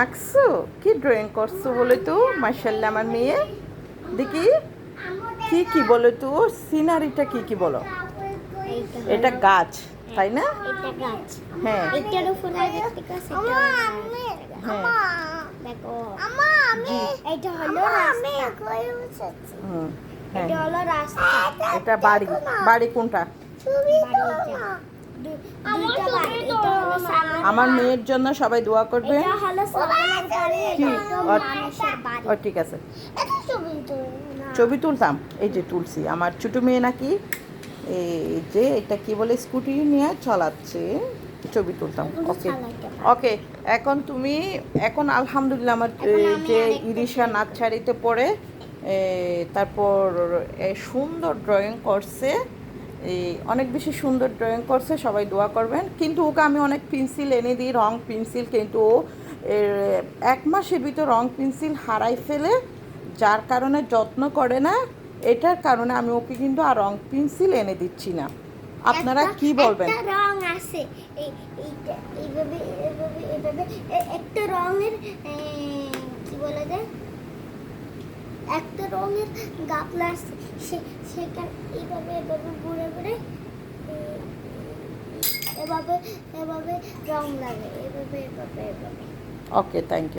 আঁকছো কি ড্রয়িং করছ বলে তো? মার্শাল্লাহ আমার মেয়ে। দেখি কি কি বলো তো? সিনারিটা কি কি বলো? এটা গাছ তাই না? হ্যাঁ। এটা বাড়ি। বাড়ি কোনটা? আমার মেয়ের জন্য সবাই দোয়া করবে। ও ঠিক আছে। ছবি তুলতাম এই যে তুলছি। আমার ছোট মেয়ে নাকি এই যে এটা কি বলে স্কুটি নিয়ে চালাচ্ছে ছবি তুলতাম। ওকে ওকে এখন তুমি এখন আলহামদুলিল্লাহ আমার যে ইরিশা নার্সারিতে পড়ে তারপর সুন্দর ড্রয়িং করছে। এই অনেক বেশি সুন্দর ড্রয়িং করছে সবাই দোয়া করবেন। কিন্তু ওকে আমি অনেক পেন্সিল এনে দিই রং পেন্সিল কিন্তু ও এক মাসের ভিতর রং পেন্সিল হারাই ফেলে যার কারণে যত্ন করে না এটার কারণে আমি ওকে কিন্তু আর রং পেন্সিল এনে দিচ্ছি না। আপনারা কি বলবেন? একটা রং আছে এইভাবে একটা রঙের কি বলে যায় একটা রঙের গাপলা আছে সে সেখানে এইভাবে এভাবে এভাবে রং লাগে এভাবে এভাবে এভাবে। Okay thank you